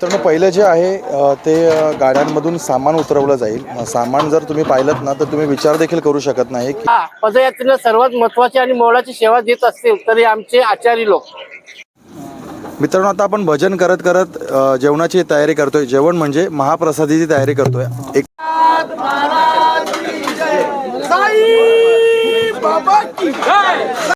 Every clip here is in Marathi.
मित्रांनो पहिलं जे आहे ते गाड्यांमधून सामान उतरवलं जाईल. सामान जर तुम्ही पाहिलं ना तर तुम्ही विचार देखील करू शकत नाही की पदयात्रेला सर्वात महत्वाची आणि मोलाची सेवा देत असतील तरी आमचे आचारी लोक मित्रांनो आता आपण भजन करत करत जेवणाची तयारी करतोय. जेवण म्हणजे महाप्रसादीची तयारी करतोय. एक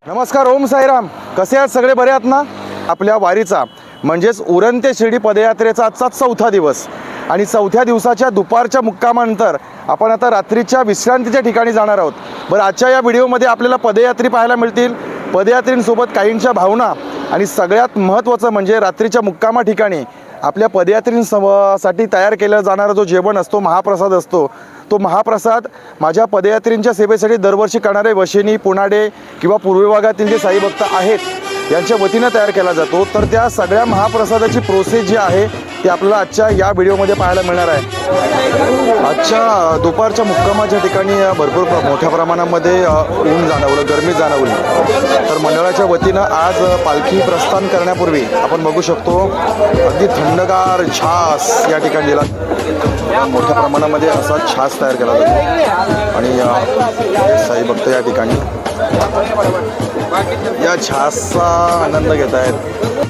नमस्कार ओम साईराम. कसे आहात सगळे? बरे आहात ना? आपल्या वारीचा. म्हणजेच उरण ते शिर्डी पदयात्रेचा आजचा चौथा दिवस. आणि चौथ्या दिवसाच्या दुपारच्या मुक्कामानंतर आपण आता रात्रीच्या विश्रांतीच्या ठिकाणी जाणार आहोत. बरं आजच्या या व्हिडिओमध्ये आपल्याला पदयात्री पाहायला मिळतील. पदयात्रींसोबत काहींच्या भावना आणि सगळ्यात महत्त्वाचं म्हणजे रात्रीच्या मुक्कामा ठिकाणी आपल्या पदयात्रींसाठी तयार केला जाणारा जो जेवण असतो महाप्रसाद असतो तो महाप्रसाद माझ्या पदयात्रींच्या सेवेसाठी दरवर्षी करणारे वशिनी पुणाडे किंवा पूर्वी भागातील जे साईभक्त आहेत यांच्या वतीनं तयार केला जातो. तर त्या सगळ्या महाप्रसादाची प्रोसेस जी आहे ती आपल्याला आजच्या या व्हिडिओमध्ये पाहायला मिळणार आहे. आजच्या दुपारच्या मुक्कामाच्या ठिकाणी भरपूर प्र- मोठ्या प्रमाणामध्ये ऊन जाणवलं गरमी जाणवली. तर मंडळाच्या वतीनं आज पालखी प्रस्थान करण्यापूर्वी आपण बघू शकतो अगदी थंडगार छास या ठिकाणी दिला मोठ्या प्रमाणामध्ये असा छास तयार केला जातो. आणि साई भक्त या ठिकाणी या छासचा आनंद घेत आहेत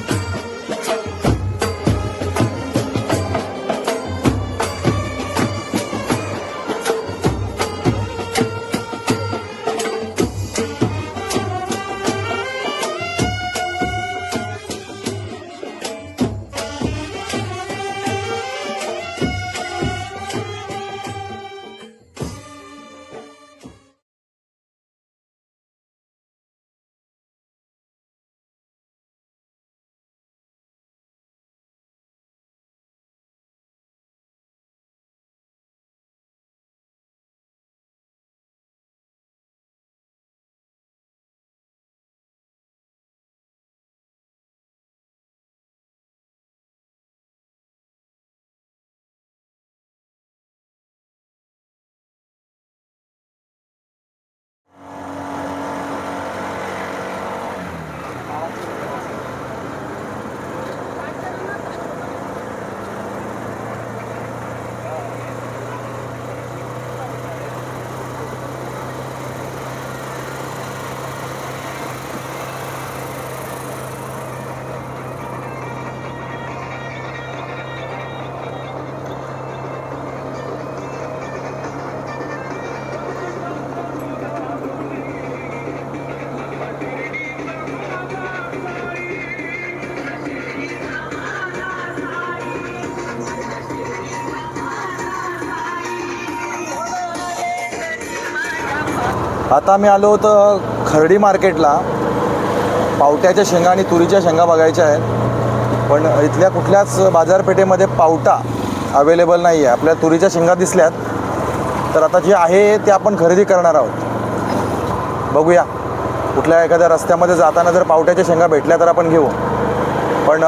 आता मी आलो होतं खर्डी मार्केटला. पावट्याच्या शेंगा आणि तुरीच्या शेंगा बघायच्या आहेत. पण इथल्या कुठल्याच बाजारपेठेमध्ये पावटा अवेलेबल नाही आहे आपल्या तुरीच्या शेंगा दिसल्यात. तर आता जे आहे ते आपण खरेदी करणार आहोत. बघूया. कुठल्या एखाद्या रस्त्यामध्ये जाताना जर पावट्याच्या शेंगा भेटल्या तर आपण घेऊ. पण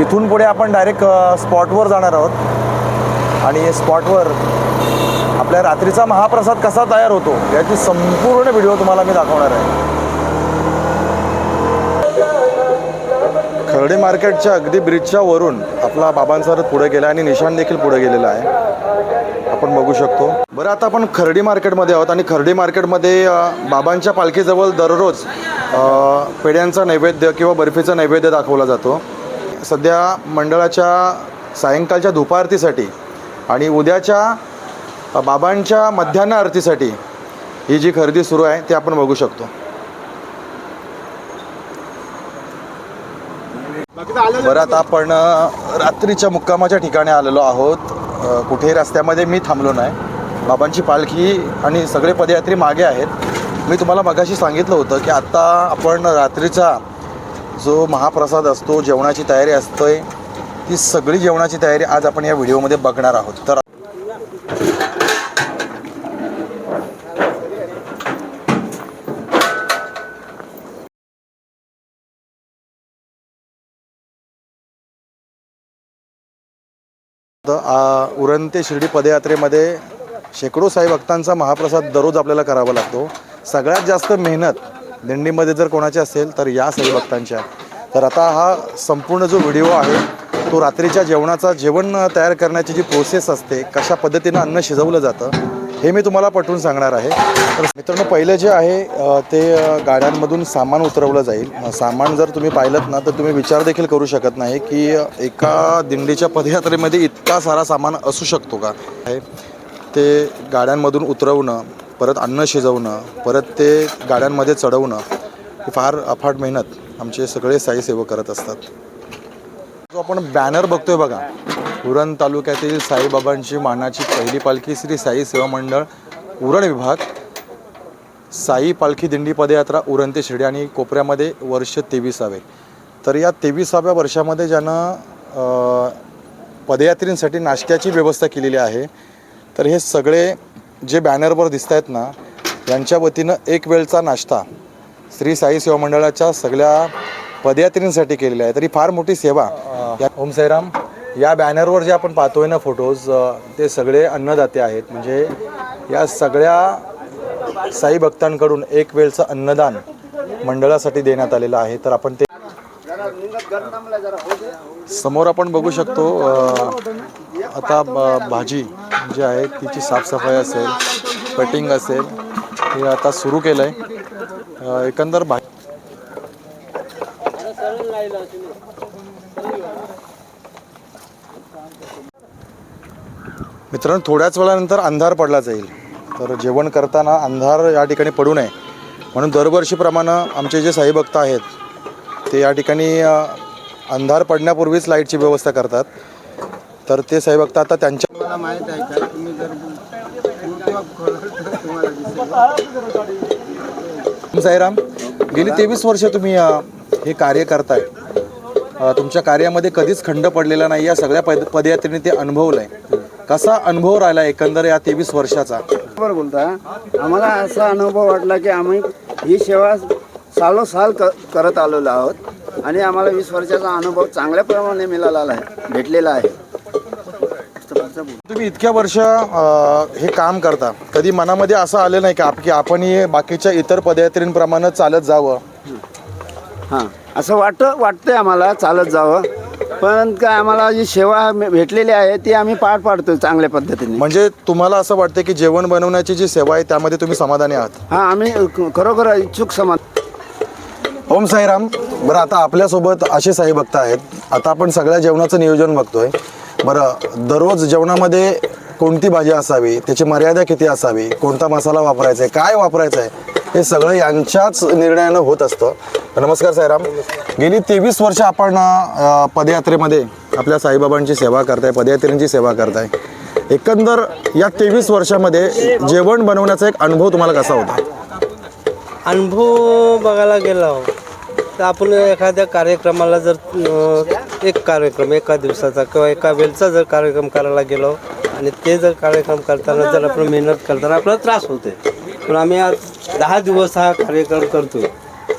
इथून पुढे आपण डायरेक्ट स्पॉटवर जाणार आहोत. आणि स्पॉटवर आपल्या रात्रीचा महाप्रसाद कसा तयार होतो याची संपूर्ण व्हिडिओ तुम्हाला मी दाखवणार आहे. खर्डे मार्केटच्या अगदी ब्रिजच्या वरून आपला बाबांचा रथ पुढे गेला आणि निशाण देखील पुढे गेलेला आहे. आपण बघू शकतो. बरं आता आपण खर्डी मार्केटमध्ये आहोत आणि खर्डी मार्केटमध्ये बाबांच्या पालखीजवळ दररोज अ, पेढ्यांचा नैवेद्य किंवा बर्फीचा नैवेद्य दाखवला जातो. सध्या मंडळाच्या सायंकाळच्या धुपारतीसाठी आणि उद्याच्या बाबांच्या मध्यान्ह आरतीसाठी ही जी खरेदी सुरू आहे ती आपण बघू शकतो. बरं आता आपण रात्रीच्या मुक्कामाच्या ठिकाणी आलेलो आहोत. कुठेही रस्त्यामध्ये मी थांबलो नाही. बाबांची पालखी आणि सगळे पदयात्री मागे आहेत. मी तुम्हाला मगाशी सांगितलं होतं की आत्ता आपण रात्रीचा जो महाप्रसाद असतो जेवणाची तयारी असते ती सगळी जेवणाची तयारी आज आपण या व्हिडिओमध्ये बघणार आहोत. तर उरण ते शिर्डी पदयात्रेमध्ये शेकडो साई भक्तांचा महाप्रसाद दररोज आपल्याला करावा लागतो. सगळ्यात जास्त मेहनत दिंडीमध्ये जर कोणाची असेल तर या साई भक्तांच्या तर आता हा संपूर्ण जो व्हिडिओ आहे तो रात्रीच्या जेवणाचा जेवण तयार करण्याची जी प्रोसेस असते कशा पद्धतीनं अन्न शिजवलं जातं हे मी तुम्हाला पटवून सांगणार आहे. तर मित्रांनो पहिलं जे आहे ते गाड्यांमधून सामान उतरवलं जाईल. सामान जर तुम्ही पाहिलं ना तर तुम्ही विचार देखील करू शकत नाही की एका दिंडीच्या पदयात्रेमध्ये इतका सारा सामान असू शकतो का? आहे ते गाड्यांमधून उतरवणं परत अन्न शिजवणं परत ते गाड्यांमध्ये चढवणं ही फार अफाट मेहनत आमचे सगळे साई सेवक करत असतात. जो आपण बॅनर बघतोय बघा उरण तालुक्यातील साईबाबांची मानाची पहिली पालखी श्री साई सेवा मंडळ उरण विभाग साई पालखी दिंडी पदयात्रा उरण ते शिर्डी आणि कोपऱ्यामध्ये वर्ष तेविसावे. तर या तेविसाव्या वर्षामध्ये ज्यानं पदयात्रींसाठी नाश्त्याची व्यवस्था केलेली आहे तर हे सगळे जे बॅनरवर दिसत आहेत ना यांच्या वतीनं एक वेळचा नाश्ता श्री साई सेवा मंडळाच्या सगळ्या पदयात्रींसाठी केलेला आहे. तरी फार मोठी सेवा. ओम साईराम. या बॅनरवर जे आपण पाहतोय ना फोटोज ते सगळे अन्नदाते आहेत. म्हणजे या सगळ्या साई भक्तांकडून एक वेळचं अन्नदान मंडळासाठी देण्यात आलेलं आहे. तर आपण ते समोर आपण बघू शकतो आता भाजी जी आहे तिची साफसफाई असेल कटिंग असेल हे आता सुरू केलं आहे एकंदर भा मित्रांनो थोड्याच वेळानंतर अंधार पडला जाईल. तर जेवण करताना अंधार या ठिकाणी पडू नये. म्हणून दरवर्षीप्रमाणे आमचे जे साई भक्त आहेत ते या ठिकाणी अंधार पडण्यापूर्वीच लाईटची व्यवस्था करतात. तर ते साई भक्त आता त्यांच्या मला माहीत आहे का? तुम्ही जर यूट्यूब खोललं तर तुम्हाला दिसेल. साईराम गेली तेवीस वर्ष तुम्ही अ, हे कार्य करताय. अ, तुमच्या कार्यामध्ये कधीच खंड पडलेला नाही. या सगळ्या पद पदयात्रेने ते अनुभवलंय. कसा अनुभव राहिला एकंदर या तेवीस वर्षाचा? बरोबर बोलता. आम्हाला असा अनुभव वाटला की आम्ही ही सेवा सालोसाल क करत आलेलो आहोत आणि आम्हाला वीस वर्षाचा अनुभव चांगल्या प्रमाणे मिळाला आहे भेटलेला आहे. तुम्ही इतक्या वर्ष अ, हे काम करता. कधी मनामध्ये असं आलं नाही का की आपण हे बाकीच्या इतर पदयात्रींप्रमाणे चालत जावं? हां. असं वाट वाटतंय आम्हाला चालत जावं. पण काय आम्हाला जी सेवा भेटलेली आहे ती आम्ही पार पाडतो चांगल्या पद्धतीने. म्हणजे तुम्हाला असं वाटतं की जेवण बनवण्याची जी सेवा आहे त्यामध्ये तुम्ही समाधानी आहात? हां आम्ही खरोखर इच्छुक समान ओम साईराम. बरं आता आपल्यासोबत असे साई भक्त आहेत. आता आपण सगळ्या जेवणाचं नियोजन बघतोय. बरं दररोज जेवणामध्ये कोणती भाजी असावी? त्याची मर्यादा किती असावी? कोणता मसाला वापरायचा आहे? काय वापरायचं आहे? हे सगळं यांच्याच निर्णयानं होत असतं. नमस्कार साईराम. गेली तेवीस वर्ष आपण पदयात्रेमध्ये आपल्या साईबाबांची सेवा करताय पदयात्रेंची सेवा करताय. एकंदर या तेवीस वर्षामध्ये जेवण बनवण्याचा एक अनुभव तुम्हाला कसा होता? अनुभव बघायला गेला हो. तर आपण एखाद्या कार्यक्रमाला जर एक कार्यक्रम एका दिवसाचा किंवा एका वेळचा जर कार्यक्रम करायला गेलो आणि ते जर कार्यक्रम करताना जर आपण मेहनत करताना आपल्याला त्रास होते पण आम्ही आज दहा दिवस हा कार्यक्रम करतो.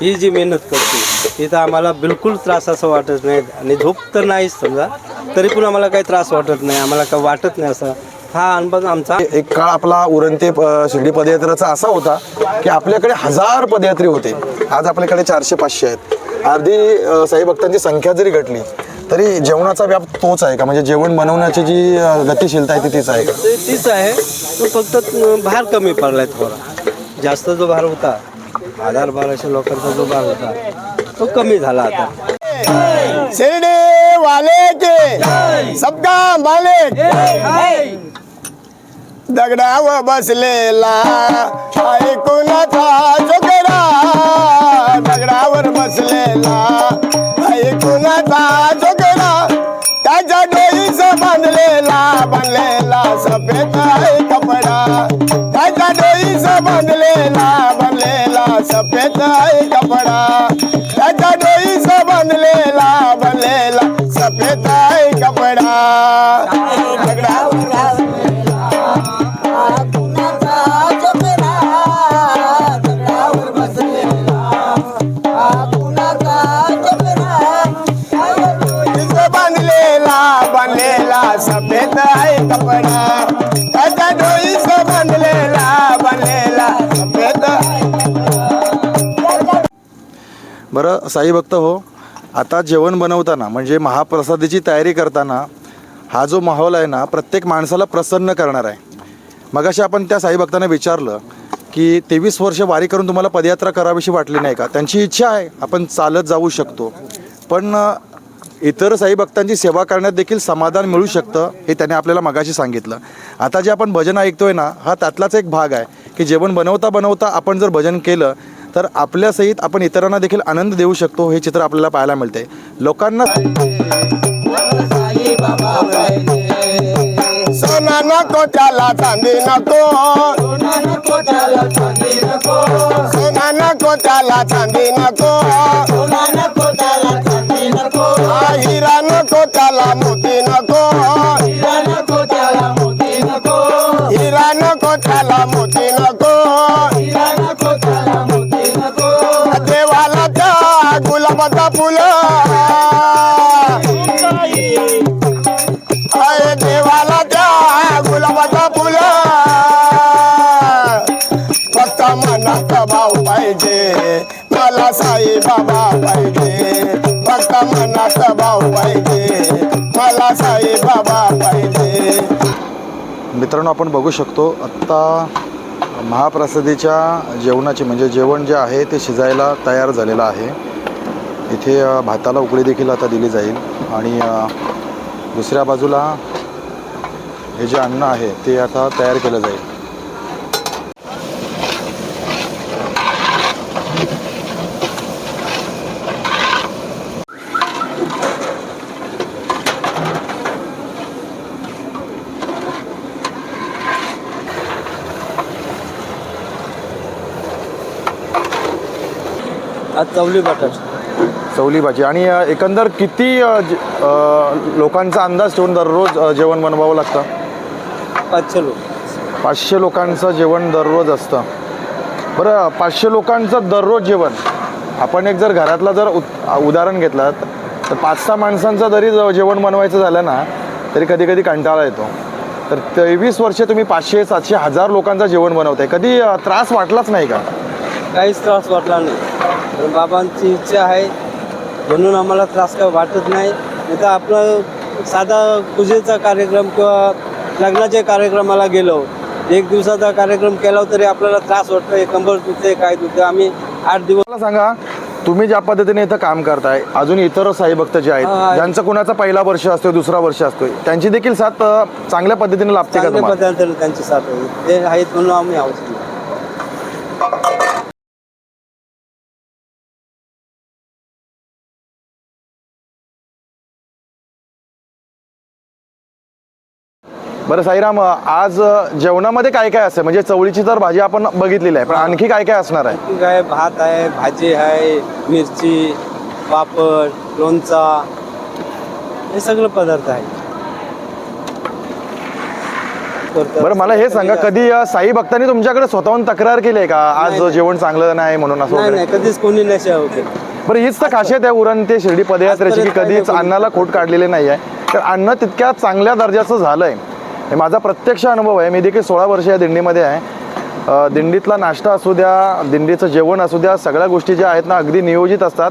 ही जी मेहनत करतो तिथं आम्हाला बिलकुल त्रास असं वाटत नाही आणि झोप तर नाहीच समजा तरी पण आम्हाला काही त्रास वाटत नाही आम्हाला काही वाटत नाही असं. हा अनुभव आमचा एक काळ आपला उरणते शिर्डी पदयात्रेचा असा होता की आपल्याकडे हजार पदयात्री होते. आज आपल्याकडे चारशे पाचशे आहेत. अर्धी साई भक्तांची संख्या जरी घटली तरी जेवणाचा व्याप तोच आहे का? म्हणजे जेवण बनवण्याची जी गतिशीलता आहे ती तीच आहे तीच आहे. तो फक्त भार कमी पडलाय थोडा. जास्त जो भार होता हजार बाराशे लोकांचा जो भार होता तो कमी झाला आता. शिर्डी वाले के सबका मालिक। दगडावर बसलेला ऐकुनाचा जोगडा दगडावर बसलेला ऐकुनाचा जोगडा त्याच्या डोईस बांधलेला बांधलेला सफेद कपडा. त्याच्या बांधलेला बनलेला सफेद कपडा. त्याच्या डोईचा बांधलेला साई भक्त हो आता जेवण बनवताना म्हणजे महाप्रसादाची तयारी करताना हा जो माहोल आहे ना प्रत्येक माणसाला प्रसन्न करणार आहे. मगाशी आपण त्या साई भक्तांना विचारलं की तेवीस वर्ष वारी करून तुम्हाला पदयात्रा करावीशी वाटली नाही का? त्यांची इच्छा आहे आपण चालत जाऊ शकतो. पण इतर साई भक्तांची सेवा करण्यात देखील समाधान मिळू शकतं हे त्याने आपल्याला मगाशी सांगितलं. आता जे आपण भजन ऐकतोय ना हा त्यातलाच एक भाग आहे की जेवण बनवता बनवता आपण जर भजन केलं तर आपल्यासहित आपण इतरांना देखील आनंद देऊ शकतो हे चित्र आपल्याला पाहायला मिळते लोकांना सोना नको. त्याला चांदी नको. सोना नको. त्याला चांदी नको. हिरा नको त्याला मोती नको. हिरा नको. त्याला त्या फुला अरे देवाला त्या गुलाबाचा फुलं फक्त मनात भाऊ पाहिजे मला साई बाबा पाहिजे. फक्त मनात भाऊ पाहिजे मला साई बाबा पाहिजे. मित्रांनो आपण बघू शकतो आत्ता महाप्रसादीच्या जेवणाची म्हणजे जेवण जे आहे ते शिजायला तयार झालेलं आहे. इथे भाताला उकळी देखील आता दिली जाईल आणि दुसऱ्या बाजूला हे जे अन्न आहे ते आता तयार केलं जाईल. आज चवली बटाट चवली भाजी. आणि एकंदर किती लोकांचा अंदाज ठेवून दररोज जेवण बनवावं लागतं? पाचशे लोक. पाचशे लोकांचं जेवण दररोज असतं. बरं पाचशे लोकांचं दररोज जेवण. आपण एक जर घरातला जर उदाहरण घेतलं तर पाच सहा माणसांचं जरी जेवण बनवायचं झालं ना तरी कधी कधी कंटाळा येतो. तर तेवीस वर्षे तुम्ही पाचशे सातशे हजार लोकांचं जेवण बनवताय. कधी त्रास वाटलाच नाही का? काहीच त्रास वाटला नाही. बाबांची इच्छा आहे. म्हणून आम्हाला त्रास काय वाटत नाही. नाही तर आपलं साधा पूजेचा कार्यक्रम किंवा लग्नाच्या कार्यक्रमाला गेलो. एक दिवसाचा कार्यक्रम केला तरी आपल्याला त्रास वाटतो कंबर दुखते काय दुखते. आम्ही आठ दिवस मला सांगा तुम्ही ज्या पद्धतीने इथं काम करताय अजून इतर साई भक्त जे आहेत आहे. ज्यांचा कुणाचा पहिला वर्ष असतो दुसरा वर्ष असतोय त्यांची देखील साथ चांगल्या पद्धतीने लाभते का त्यांची साथ आहे. ते आहेत म्हणून आम्ही आहोत. बरं साईराम आज जेवणामध्ये काय काय असतं म्हणजे चवळीची तर भाजी आपण बघितलेली आहे पण आणखी काय काय असणार आहे? काय? भात आहे भाजी आहे मिरची पापड लोणचा हे सगळं पदार्थ आहे. बरं मला हे सांगा कधी साई भक्तांनी तुमच्याकडे स्वतःहून तक्रार केली आहे का? आज. जेवण चांगलं नाही म्हणून असं नाही वगैरे? नाही कधीच कोणी बरं हीच तर खासियत आहे उरण ते शिर्डी पदयात्रेची की आजपर्यंत कधीच नाही अन्नाला खोट काढलेली नाही आहे तर अन्न तितक्या चांगल्या दर्जाचं झालं आहे हे माझा प्रत्यक्ष अनुभव आहे. मी देखील सोळा वर्ष या दिंडीमध्ये आहे. दिंडीतला नाश्ता असू द्या दिंडीचं जेवण असू द्या सगळ्या गोष्टी ज्या आहेत ना अगदी नियोजित असतात.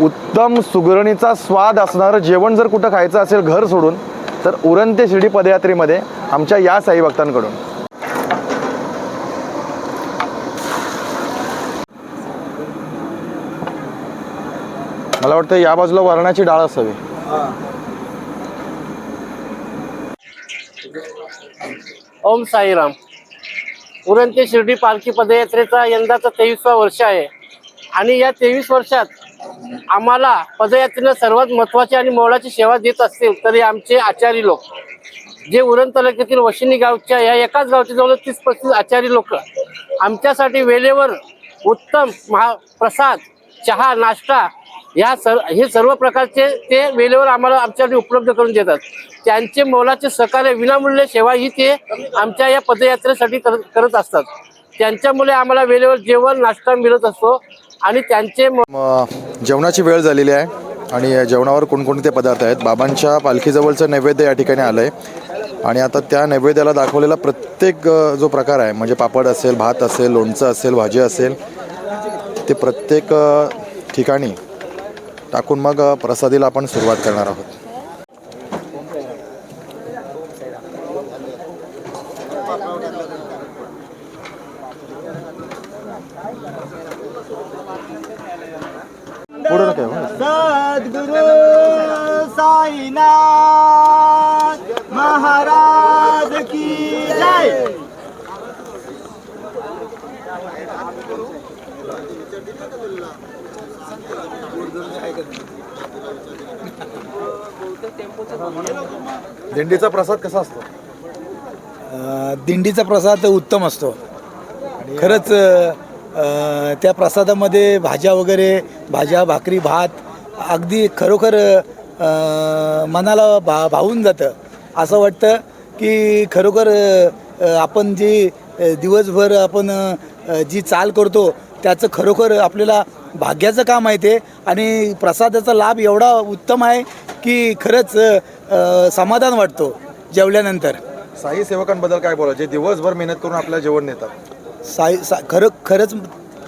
उत्तम सुगरणीचा स्वाद असणारं जेवण जर कुठं खायचं असेल घर सोडून तर उरण ते शिर्डी पदयात्रेमध्ये आमच्या या साई भक्तांकडून. मला वाटतं या बाजूला वरणाची डाळ असावी. ओम साईराम. उरण ते शिर्डी पालखी पदयात्रेचा यंदाचा तेवीसवा वर्ष आहे. आणि या तेवीस वर्षात आम्हाला पदयात्रेनं सर्वात महत्त्वाची आणि मोलाची सेवा देत असतील तरी आमचे आचारी लोक जे उरण तालुक्यातील वशिनी गावच्या या एकाच गावचे जवळ तीस पस्तीस आचारी लोक आमच्यासाठी वेळेवर उत्तम महा प्रसाद चहा नाश्ता या सर हे सर्व प्रकारचे ते वेळेवर आम्हाला आमच्यासाठी उपलब्ध करून देतात. त्यांचे मोलाचे सहकार्य विनामूल्य सेवा ही ते आमच्या या पदयात्रेसाठी करत करत असतात. त्यांच्यामुळे आम्हाला वेळेवर जेवण नाश्ता मिळत असतो आणि त्यांचे जेवणाची वेळ झालेली आहे आणि जेवणावर कोणकोणते पदार्थ आहेत? बाबांच्या पालखीजवळचं नैवेद्य या ठिकाणी आलं आहे आणि आता त्या नैवेद्याला दाखवलेला प्रत्येक जो प्रकार आहे म्हणजे पापड असेल भात असेल लोणचं असेल भाजी असेल ते प्रत्येक ठिकाणी टाकून मग प्रसादीला आपण सुरुवात करणार आहोत पुढं नका येऊ, हं. सद्गुरु साईनाथ महाराज की जय दिंडीचा प्रसाद कसा असतो? अ, दिंडीचा प्रसाद उत्तम असतो. खरंच अ, त्या प्रसादामध्ये भाज्या वगैरे भाज्या भाकरी भात अगदी खरोखर अ, मनाला भा भावून जातं. असं वाटतं की खरोखर अ, आपण जी अ, दिवसभर आपण अ, जी चाल करतो त्याचं खरोखर आपल्याला भाग्याचं काम आहे ते. आणि प्रसादाचा लाभ एवढा उत्तम आहे की खरंच समाधान वाटतो जेवल्यानंतर. साई सेवकांबद्दल काय बोला जे दिवसभर मेहनत करून आपल्याला जेवण नेतात साई सा खरं खरंच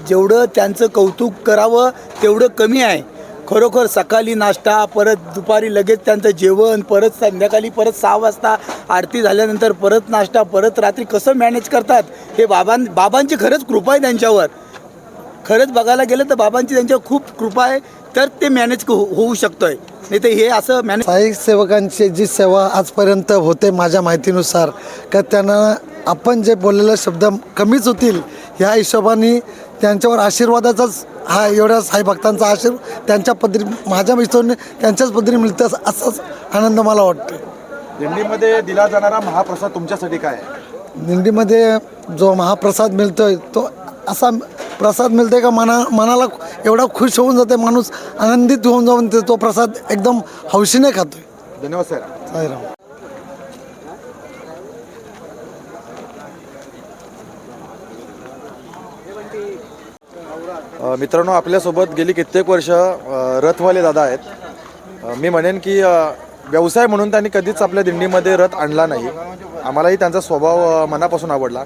जेवढं त्यांचं कौतुक करावं तेवढं कमी आहे. खरोखर सकाळी नाश्ता परत दुपारी लगेच त्यांचं जेवण परत संध्याकाळी परत सहा वाजता आरती झाल्यानंतर परत नाश्ता परत रात्री कसं मॅनेज करतात हे बाबां बाबांची खरंच कृपा आहे त्यांच्यावर. खरंच बघायला गेलं तर बाबांची त्यांच्यावर खूप कृपा आहे तर ते मॅनेज हो होऊ शकतोय. नाही तर हे असं मॅनेज साई सेवकांची जी सेवा आजपर्यंत होते माझ्या माहितीनुसार का त्यांना आपण जे बोललेले शब्द कमीच होतील ह्या हिशोबाने त्यांच्यावर आशीर्वादाचाच हा एवढ्या साई भक्तांचा आशीर्वाद त्यांच्या पद्धती माझ्या हिशोबाने त्यांच्याच पद्धतीने मिळतं असाच आनंद मला वाटतो दिंडीमध्ये दिला जाणारा महाप्रसाद तुमच्यासाठी काय आहे? दिंडीमध्ये जो महाप्रसाद मिळतोय तो असा प्रसाद मिळतोय का? मना मनाला एवढा खुश होऊन जाते माणूस आनंदित होऊन जाऊन ते तो प्रसाद एकदम हौशीने खातोय. धन्यवाद सर साईराम. मित्रांनो आपल्यासोबत गेली कित्येक वर्ष रथवाले दादा आहेत. मी म्हणेन की व्यवसाय म्हणून त्यांनी कधीच आपल्या दिंडीमध्ये रथ आणला नाही. आम्हालाही त्यांचा स्वभाव मनापासून आवडला.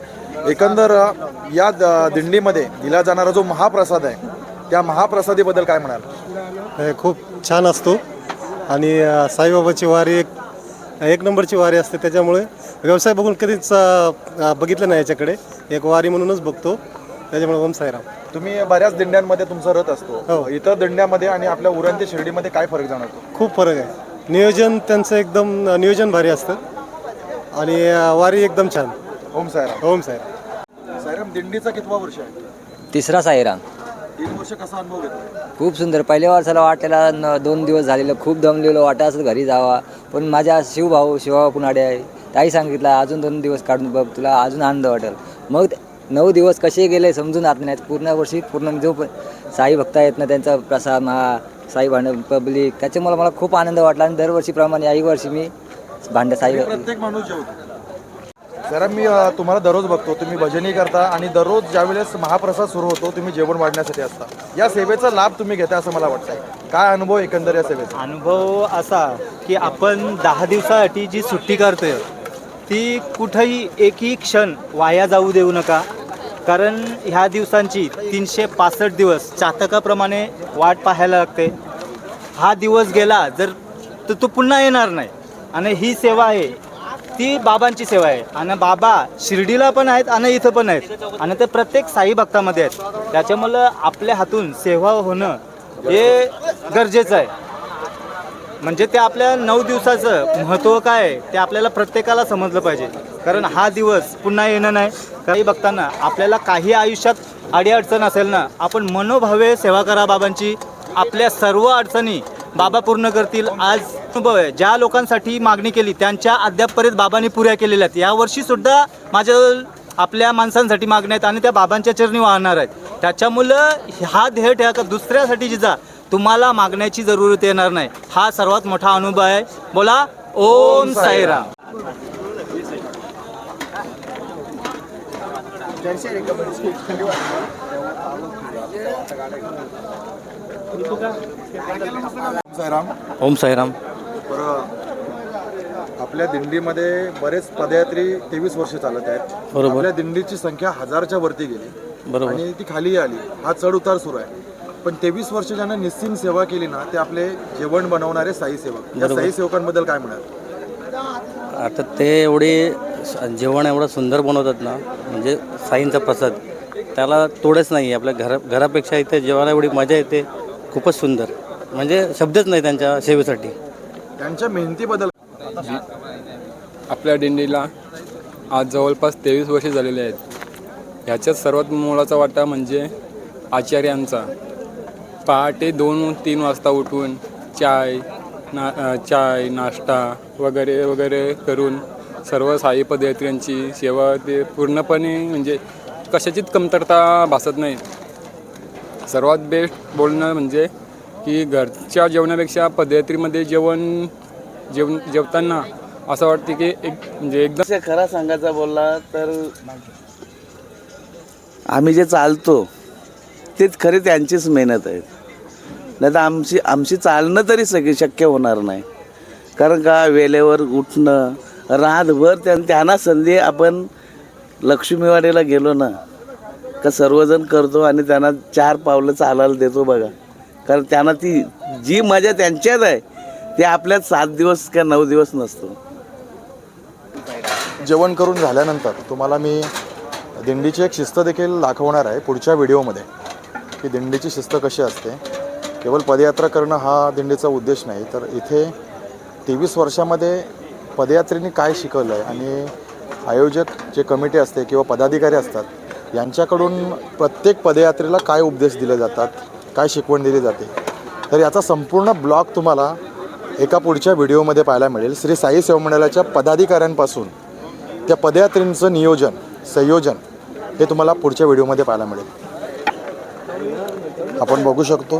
एकंदर या द- दिंडीमध्ये दिला जाणारा जो महाप्रसाद आहे त्या महाप्रसादीबद्दल काय म्हणाल? हे खूप छान असतो. आणि अ, साईबाबाची वारी एक एक नंबरची वारी असते त्याच्यामुळे व्यवसाय बघून कधीच अ, अ, बघितलं नाही याच्याकडे. एक वारी म्हणूनच बघतो. त्याच्यामुळे ओम साईराम. तुम्ही बऱ्याच दिंड्यांमध्ये तुमचा रथ असतो. हो. इतर दिंड्यामध्ये आणि आपल्या उरण ते शिर्डीमध्ये काय फरक जाणवतो? खूप फरक आहे. नियोजन त्यांचं एकदम अ, नियोजन भारी असतं. आणि अ, वारी एकदम छान. ओम सायराम ओम साईराम. सायराम दिंडीचा कितवा वर्ष आहे? तिसरा साईराम तीन वर्ष कसा अनुभव घेतो खूप सुंदर. पहिल्या वर्षाला वाटायला न दोन दिवस झालेलं खूप दमलेलो वाटत असं घरी जावा. पण माझ्या शिवभाऊ शिवभाऊ पुनाडे आहे. त्याही सांगितलं अजून दोन दिवस काढून बघ तुला अजून आनंद वाटेल. मग ते नऊ दिवस कसे गेले समजून जात नाही पूर्ण वर्षी पूर्ण जो साई भक्त आहेत ना त्यांचा प्रसाद महा साई भांड पब्लिक त्याच्यामुळे मला खूप आनंद वाटला. आणि दरवर्षीप्रमाणे याही वर्षी मी भांड साई प्रत्येक माणूस जेवतो. जरा मी अ, तुम्हाला दररोज बघतो तुम्ही भजनी करता आणि दररोज ज्यावेळेस महाप्रसाद सुरू होतो तुम्ही जेवण वाढण्यासाठी असता. या सेवेचा लाभ तुम्ही घेता असं मला वाटतंय. काय अनुभव एकंदर या सेवेचा? अनुभव असा की आपण दहा दिवसासाठी जी सुट्टी करतोय ती कुठंही एकही क्षण वाया जाऊ देऊ नका. कारण ह्या दिवसांची तीनशे पासष्ट दिवस चातकाप्रमाणे वाट पाहायला लागते. हा दिवस गेला जर तर तो पुन्हा येणार नाही. आणि ही सेवा आहे ती बाबांची सेवा आहे. आणि बाबा शिर्डीला पण आहेत आणि इथं पण आहेत. आणि ते प्रत्येक साई भक्तामध्ये आहेत. त्याच्यामुळं आपल्या हातून सेवा होणं हे गरजेचं आहे. म्हणजे ते आपल्या नऊ दिवसाचं महत्त्व काय आहे ते आपल्याला प्रत्येकाला समजलं पाहिजे. कारण हा दिवस पुन्हा येणं नाही. काही बघताना आपल्याला काही आयुष्यात अडीअडचण असेल ना आपण मनोभावे सेवा करा बाबांची. आपल्या सर्व अडचणी बाबा पूर्ण करतील आज अनुभव आहे. ज्या लोकांसाठी मागणी केली त्यांच्या अद्यापपर्यंत बाबांनी पुऱ्या केलेल्या आहेत. यावर्षी सुद्धा माझ्या आपल्या माणसांसाठी मागण्या आहेत आणि त्या बाबांच्या चरणी वाहणार आहेत. त्याच्यामुळं हा ध्येय ठेवा का दुसऱ्यासाठी जिजा तुम्हाला मागण्याची जरूरत येणार नाही. हा सर्वात मोठा अनुभव आहे. बोला ओम साईराम. ओम साईराम. आपल्या दिंडीमध्ये बरेच पदयात्री तेवीस वर्ष चालत आहेत. बरोबर. आपल्या दिंडीची संख्या हजारच्या वरती गेली. बरोबर. आणि ती खाली आली. हा चढ उतार सुरू आहे. पण तेवीस वर्ष ज्यानं निस्सीम सेवा केली ना ते आपले जेवण बनवणारे साई सेवक. या साई सेवकांबद्दल काय म्हणाल? आता ते एवढे जेवण एवढं सुंदर बनवतात ना म्हणजे साईंचा प्रसाद त्याला तोडच नाही आपल्या घरा घरापेक्षा इथे जेवायला एवढी मजा येते. खूपच सुंदर. म्हणजे शब्दच नाही त्यांच्या सेवेसाठी. त्यांच्या मेहनतीबद्दल आपल्या दिंडीला आज जवळपास तेवीस वर्षे झालेले आहेत. ह्याच्यात सर्वात मोलाचा वाटा म्हणजे आचार्यांचा. पहाटे दोन तीन वाजता उठून चाय ना चाय नाश्ता वगैरे वगैरे करून सर्व साई पदयात्र्यांची सेवा ते पूर्णपणे म्हणजे कशाचीच कमतरता भासत नाही. सर्वात बेस्ट बोलणं म्हणजे की घरच्या जेवणापेक्षा पदयात्रीमध्ये जेवण जेवण जेवताना असं वाटते की एक म्हणजे एकदम खरा सांगायचा बोलला तर आम्ही जे चालतो तेच खरी त्यांचीच मेहनत आहे नाही तर आमची आमची चालणं तरी सगळी शक्य होणार नाही. कारण का वेळेवर उठणं रातभर त्यांना संधी आपण लक्ष्मीवाडीला गेलो ना का सर्वजण करतो आणि त्यांना चार पावलं चालायला देतो बघा. कारण त्यांना ती जी मजा त्यांच्यात आहे ते आपल्यात सात दिवस का नऊ दिवस नसतो. जेवण करून झाल्यानंतर तुम्हाला मी दिंडीची एक शिस्त देखील दाखवणार आहे पुढच्या व्हिडिओमध्ये की दिंडीची शिस्त कशी असते. केवळ पदयात्रा करणं हा दिंडीचा उद्देश नाही तर इथे तेवीस वर्षामध्ये पदयात्रेने काय शिकवलं आहे आणि आयोजक जे कमिटी असते किंवा पदाधिकारी असतात यांच्याकडून प्रत्येक पदयात्रेला काय उपदेश दिले जातात काय शिकवण दिली जाते तर याचा संपूर्ण ब्लॉग तुम्हाला एका पुढच्या व्हिडिओमध्ये पाहायला मिळेल. श्री साई सेवा मंडळाच्या पदाधिकाऱ्यांपासून त्या पदयात्रेंचं नियोजन संयोजन हे तुम्हाला पुढच्या व्हिडिओमध्ये पाहायला मिळेल. आपण बघू शकतो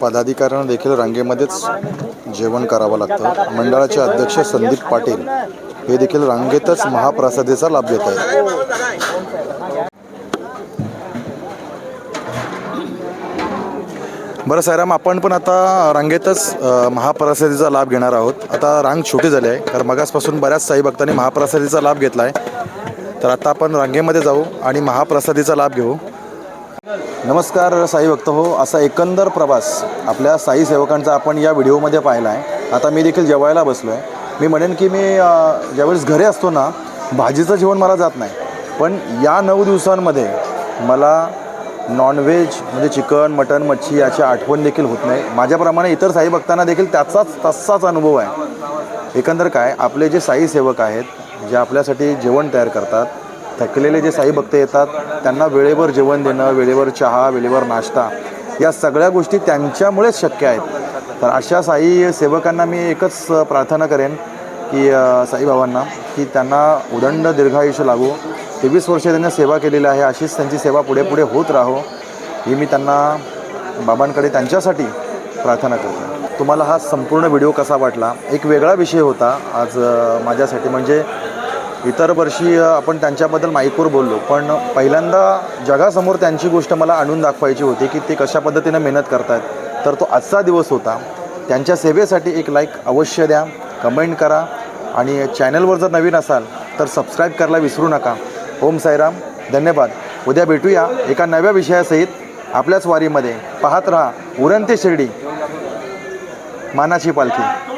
पदाधिकाऱ्यांना देखील रांगेमध्येच जेवण करावं लागतं. मंडळाचे अध्यक्ष संदीप पाटील हे देखील रांगेतच महाप्रसादीचा लाभ घेत आहेत. बरं सायराम आपण पण आता रांगेतच महाप्रसादीचा लाभ घेणार आहोत. आता रांग छोटी झाली आहे कारण मगासपासून बऱ्याच साई भक्तांनी महाप्रसादीचा लाभ घेतला आहे तर आता आपण रांगेमध्ये जाऊ आणि महाप्रसादीचा लाभ घेऊ. नमस्कार साई भक्त हो असा एकंदर प्रवास आपल्या साई सेवकांचा आपण या व्हिडिओमध्ये पाहिला आहे. आता मी देखील जेवायला बसलो आहे. मी म्हणेन की मी ज्यावेळेस घरी असतो ना भाजीचं जेवण मला जात नाही. पण या नऊ दिवसांमध्ये मला नॉनव्हेज म्हणजे चिकन मटन मच्छी याची आठवण देखील होत नाही. माझ्याप्रमाणे इतर साई भक्तांना देखील त्याचाच तसाच अनुभव आहे. एकंदर काय आपले जे साई सेवक आहेत जे आपल्यासाठी जेवण तयार करतात थकलेले जे साई भक्त येतात त्यांना वेळेवर जेवण देणं वेळेवर चहा वेळेवर नाश्ता या सगळ्या गोष्टी त्यांच्यामुळेच शक्य आहेत. तर अशा साई सेवकांना मी एकच प्रार्थना करेन की साईबाबांना की त्यांना उदंड दीर्घायुष्य लागू. तेवीस वर्षे त्यांनी सेवा केलेली आहे अशीच त्यांची सेवा पुढे पुढे होत राहो. ही मी त्यांना बाबांकडे त्यांच्यासाठी प्रार्थना करतो. तुम्हाला हा संपूर्ण व्हिडिओ कसा वाटला? एक वेगळा विषय होता आज माझ्यासाठी. म्हणजे इतर वर्षी आपण त्यांच्याबद्दल माईकवर बोललो पण पहिल्यांदा जगासमोर त्यांची गोष्ट मला आणून दाखवायची होती की ते कशा पद्धतीनं मेहनत करतायत. तर तो आजचा दिवस होता. त्यांच्या सेवेसाठी एक लाईक अवश्य द्या कमेंट करा आणि चॅनलवर जर नवीन असाल तर सबस्क्राईब करायला विसरू नका. ओम साईराम. धन्यवाद. उद्या भेटूया एका नव्या विषयासहित आपल्याच वारीमध्ये. पाहत रहा उरण ते शिर्डी. मानाची पालखी.